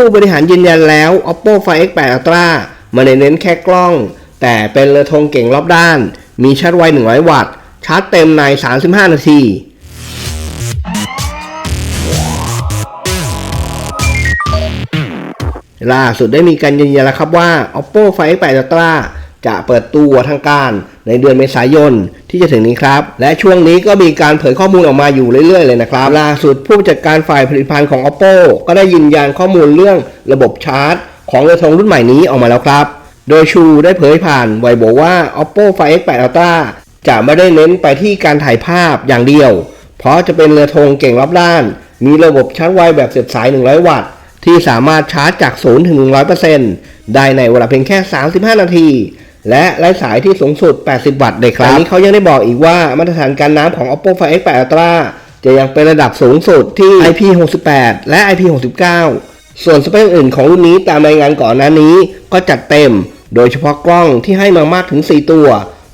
ผู้บริหารยืนยันแล้ว Oppo Find X8 Ultra ไม่ได้เน้นแค่กล้อง แต่เป็นเรือธงเก่งรอบด้าน มีชาร์จไว 100 วัตต์ ชาร์จเต็มใน 35 นาทีล่าสุดได้มีการยืนยันแล้วครับว่า Oppo Find X8 Ultra จะเปิดตัวทางการในเดือนเมษายนที่จะถึงนี้ครับ และช่วงนี้ก็มีการเผยข้อมูลออกมาอยู่เรื่อยๆเลยนะครับ ล่าสุดผู้จัดการฝ่ายผลิตภัณฑ์ของ Oppo ก็ได้ยืนยันข้อมูลเรื่องระบบชาร์จ ของเรือธงรุ่นใหม่นี้ออกมาแล้วครับ โดยชูได้เผยผ่านไวโบว่า Oppo Find X8 Ultra จะไม่ได้เน้นไปที่การถ่ายภาพอย่างเดียว เพราะจะเป็นเรือธงเก่งรอบด้าน มีระบบชาร์จไวแบบเสียบสาย 100 วัตต์ที่สามารถชาร์จจาก 0 ถึง 100%ได้ในเวลาเพียงแค่ 35 นาที และไร้สายที่สูงสุด 80 วัตต์เลยครับอันนี้เขายังได้บอกอีกว่ามาตรฐานการน้ำของ Oppo Find X8 Ultra จะยังเป็นระดับสูงสุดที่ IP68 และ IP69 ส่วนสเปคอื่นของรุ่นนี้ตามรายงานก่อนหน้านี้ก็จัดเต็ม โดยเฉพาะกล้องที่ให้มามากถึง 4 ตัว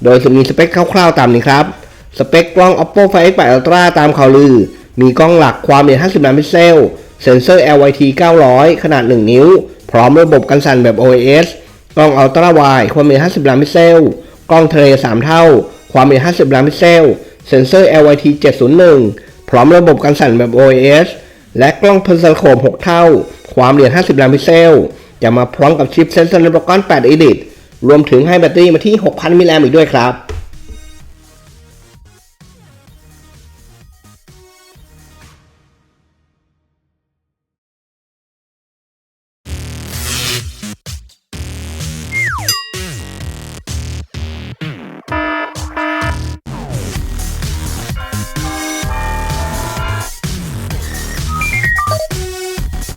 โดยจะมีสเปคคร่าวๆตามนี้ครับ สเปคกล้อง Oppo Find X8 Ultra ตามข่าวลือ มีกล้องหลักความละเอียด 50 ล้านพิกเซล เซ็นเซอร์ LYT 900 ขนาด 1 นิ้ว พร้อมระบบกันสั่นแบบ OIS กล้องอัลตร้าไวท์ความละเอียด50 ล้านพิกเซล กล้องทะเล 3 เท่า ความละเอียด50 ล้านพิกเซล เซ็นเซอร์ LYT 701 พร้อมระบบการสั่นแบบ OIS และกล้องเพนซ l โคม 6 เท่า ความละเอียด50 ล้านพิกเซล จะมาพร้อมกับชิปเซนเซอร์ Snapdragon 8 Elite รวมถึงให้แบตเตอรี่มาที่ 6,000 มิลลิแอมป์อีกด้วยครับ